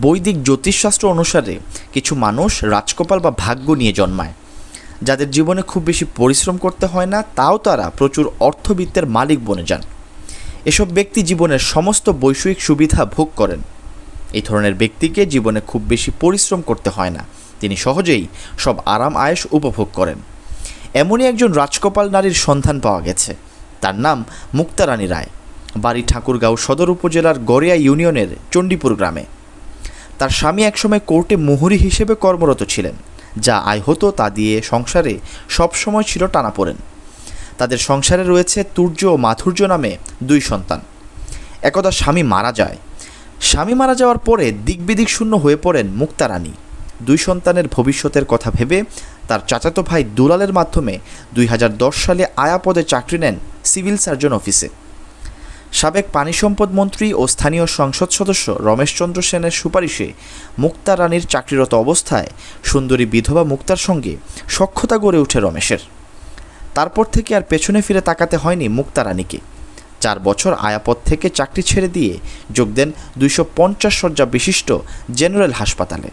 বৈদিক জ্যোতিষশাস্ত্র অনুসারে কিছু মানুষ রাজকপাল বা ভাগ্য নিয়ে জন্মায়। যাদের জীবনে খুব বেশি পরিশ্রম করতে হয় না, তাও তারা প্রচুর অর্থবিত্তের মালিক বনে যান। এসব ব্যক্তি জীবনের সমস্ত বৈষয়িক সুবিধা ভোগ করেন। এই ধরনের ব্যক্তিকে জীবনে খুব বেশি পরিশ্রম করতে হয় না। তিনি সহজেই সব আরাম আয়েশ উপভোগ করেন। এমনই একজন রাজকপাল নারীর সন্ধান পাওয়া গেছে। তার নাম মুক্তারানী রায়। বাড়ি ঠাকুরগাঁও সদর উপজেলার গড়িয়া ইউনিয়নের চণ্ডীপুর গ্রামে। তার স্বামী একসময় কোর্টে মোহরি হিসেবে কর্মরত ছিলেন, যা আয় হতো তা দিয়ে সংসারে সবসময় ছিল টানাপোড়েন তাদের সংসারে রয়েছে তুর্য ও মাধুর্য নামে দুই সন্তান। একদা স্বামী মারা যায়। স্বামী মারা যাওয়ার পরে দিকবিদিক শূন্য হয়ে পড়েন মুক্তারানী দুই সন্তানের ভবিষ্যতের কথা ভেবে তার চাচাতো ভাই দুলালের মাধ্যমে দুই হাজার দশ সালে আয়াপদে চাকরি নেন সিভিল সার্জন অফিসে। সাবেক পানি সম্পদ মন্ত্রী ও স্থানীয় সংসদ সদস্য রমেশচন্দ্র সেনের সুপারিশে মুক্তা রানীর চাকরিরত অবস্থায় সুন্দরী বিধবা মুক্তার সঙ্গে সখ্যতা গড়ে ওঠে রমেশের। তারপর থেকে আর পেছনে ফিরে তাকাতে হয়নি মুক্তা রানীকে। চার বছর আয়াপদ থেকে চাকরি ছেড়ে দিয়ে যোগ দেন দুইশো পঞ্চাশ শয্যা বিশিষ্ট জেনারেল হাসপাতালে।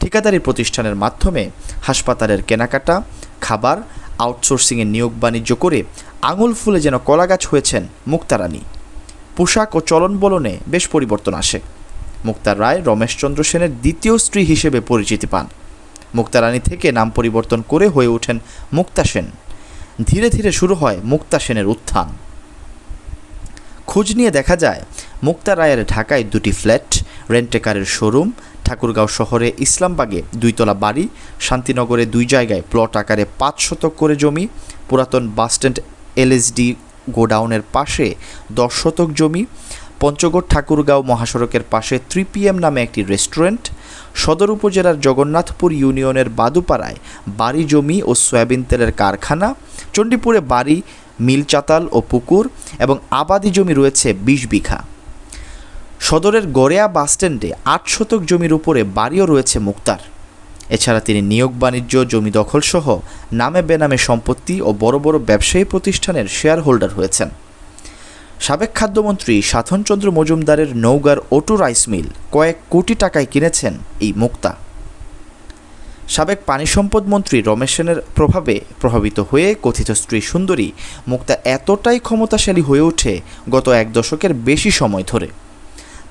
ঠিকাদারি প্রতিষ্ঠানের মাধ্যমে হাসপাতালের কেনাকাটা, খাবার, আউটসোর্সিংয়ে নিয়োগ বাণিজ্য করে আঙুল ফুলে যেন কলাগাছ হয়েছেন মুক্তারানী। পোশাক ও চলন বলনে বেশ পরিবর্তন আসে। মুক্তার রায় রমেশচন্দ্র সেনের দ্বিতীয় স্ত্রী হিসেবে পরিচিতি পান। মুক্তারানী থেকে নাম পরিবর্তন করে হয়ে ওঠেন মুক্তা সেন। ধীরে ধীরে শুরু হয় মুক্তা সেনের উত্থান। খোঁজ নিয়ে দেখা যায়, মুক্তা রায়ের ঢাকায় দুটি ফ্ল্যাট, রেন্টেকারের শোরুম, ঠাকুরগাঁও শহরে ইসলামবাগে দুইতলা বাড়ি, শান্তিনগরে দুই জায়গায় প্লট আকারে পাঁচ শতক করে জমি, পুরাতন বাসস্ট্যান্ড এলএসডি গোডাউনের পাশে দশ শতক জমি, পঞ্চগড় ঠাকুরগাঁও মহাসড়কের পাশে ত্রিপিএম নামে একটি রেস্টুরেন্ট, সদর উপজেলার জগন্নাথপুর ইউনিয়নের বাদুপাড়ায় বাড়ি জমি ও সয়াবিন তেলের কারখানা, চণ্ডীপুরে বাড়ি, মিল চাতাল ও পুকুর এবং আবাদি জমি রয়েছে বিশ বিঘা। সদরের গড়েয়া বাসস্ট্যান্ডে আট শতক জমির উপরে বাড়িও রয়েছে মুক্তার। এছাড়া তিনি নিয়োগ বাণিজ্য, জমি দখলসহ নামে বেনামে সম্পত্তি ও বড় বড় ব্যবসায়ী প্রতিষ্ঠানের শেয়ার হোল্ডার হয়েছেন। সাবেক খাদ্যমন্ত্রী সাধনচন্দ্র মজুমদারের নৌগার ওটু রাইস মিল কয়েক কোটি টাকায় কিনেছেন এই মুক্তা। সাবেক পানি সম্পদ মন্ত্রী রমেশ সেনের প্রভাবে প্রভাবিত হয়ে কথিত স্ত্রী সুন্দরী মুক্তা এতটাই ক্ষমতাশালী হয়ে ওঠে গত এক দশকের বেশি সময় ধরে।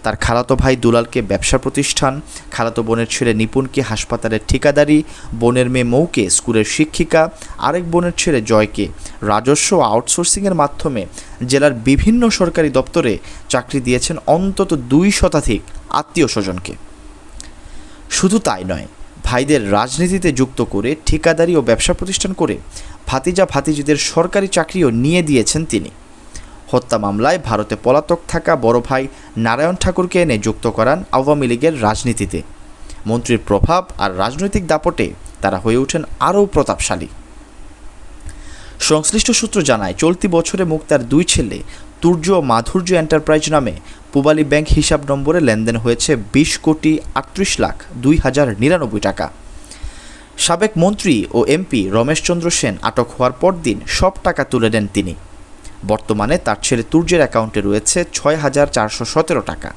তার খালাতো ভাই দুলালকে ব্যবসা প্রতিষ্ঠান, খালাতো বোনের ছেলে নিপুণকে হাসপাতালের ঠিকাদারি, বোনের মেয়ে মৌকে স্কুলের শিক্ষিকা, আরেক বোনের ছেলে জয়কে। রাজস্ব আউটসোর্সিংয়ের মাধ্যমে জেলার বিভিন্ন সরকারি দপ্তরে চাকরি দিয়েছেন অন্তত দুই শতাধিক আত্মীয় স্বজনকে। শুধু তাই নয়, ভাইদের রাজনীতিতে যুক্ত করে ঠিকাদারি ও ব্যবসা প্রতিষ্ঠান করে ভাতিজা ভাতিজিদের সরকারি চাকরিও নিয়ে দিয়েছেন তিনি। হত্যা মামলায় ভারতে পলাতক থাকা বড় ভাই নারায়ণ ঠাকুরকে এনে যুক্ত করান আওয়ামী লীগের রাজনীতিতে। মন্ত্রীর প্রভাব আর রাজনৈতিক দাপটে তারা হয়ে ওঠেন আরও প্রতাপশালী। সংশ্লিষ্ট সূত্র জানায়, চলতি বছরে মুক্তার দুই ছেলে তুর্য ও মাধুর্য এন্টারপ্রাইজ নামে পুবালী ব্যাংক হিসাব নম্বরে লেনদেন হয়েছে বিশ কোটি আটত্রিশ লাখ দুই হাজার নিরানব্বই টাকা। সাবেক মন্ত্রী ও এমপি রমেশচন্দ্র সেন আটক হওয়ার পর দিন সব টাকা তুলে নেন তিনি। বর্তমানে তার ছেলে তুর্যের অ্যাকাউন্টে রয়েছে ছয় হাজার চারশো সতেরো টাকা।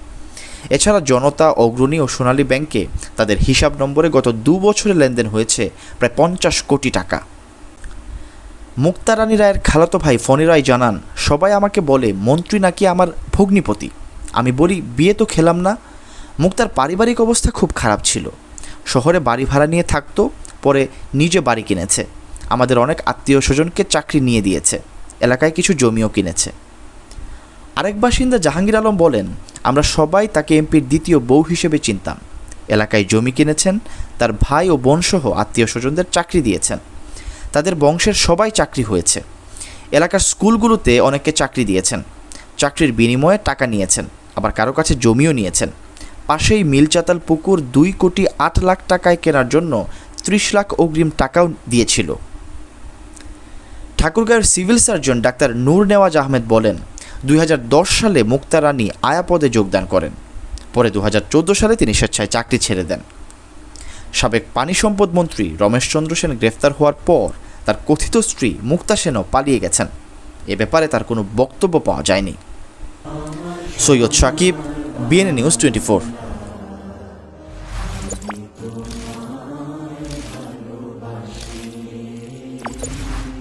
এছাড়া জনতা, অগ্রণী ও সোনালী ব্যাংকে তাদের হিসাব নম্বরে গত দু বছরে লেনদেন হয়েছে প্রায় পঞ্চাশ কোটি টাকা। মুক্তারানী রায়ের খালাতো ভাই ফণি রায় জানান, সবাই আমাকে বলে, মন্ত্রী নাকি আমার ভগ্নিপতি। আমি বলি, বিয়ে তো খেলাম না। মুক্তার পারিবারিক অবস্থা খুব খারাপ ছিল। শহরে বাড়ি ভাড়া নিয়ে থাকতো, পরে নিজে বাড়ি কিনেছে। আমাদের অনেক আত্মীয় স্বজনকে চাকরি নিয়ে দিয়েছে। এলাকায় কিছু জমিও কিনেছে। আরেক বাসিন্দা জাহাঙ্গীর আলম বলেন, আমরা সবাই তাকে এমপির দ্বিতীয় বউ হিসেবে চিনতাম। এলাকায় জমি কিনেছেন, তার ভাই ও বোনসহ আত্মীয় স্বজনদের চাকরি দিয়েছেন। তাদের বংশের সবাই চাকরি হয়েছে। এলাকার স্কুলগুলোতে অনেককে চাকরি দিয়েছেন। চাকরির বিনিময়ে টাকা নিয়েছেন, আবার কারও কাছে জমিও নিয়েছেন। পাশেই মিলচাতাল পুকুর দুই কোটি আট লাখ টাকায় কেনার জন্য ত্রিশ লাখ অগ্রিম টাকাও দিয়েছিল। ঠাকুরগাঁয়ের civil surgeon doctor Nur Newaz Ahmed বলেন, দুই হাজার দশ সালে মুক্তা রানী আয়াপদে যোগদান করেন। পরে দু হাজার চৌদ্দ সালে তিনি স্বেচ্ছায় চাকরি ছেড়ে দেন। সাবেক পানি সম্পদ মন্ত্রী রমেশচন্দ্র সেন গ্রেফতার হওয়ার পর তার কথিত স্ত্রী মুক্তা সেনও পালিয়ে গেছেন। এ ব্যাপারে তার কোনো বক্তব্য পাওয়া যায়নি। Syed Sakib BNA news twenty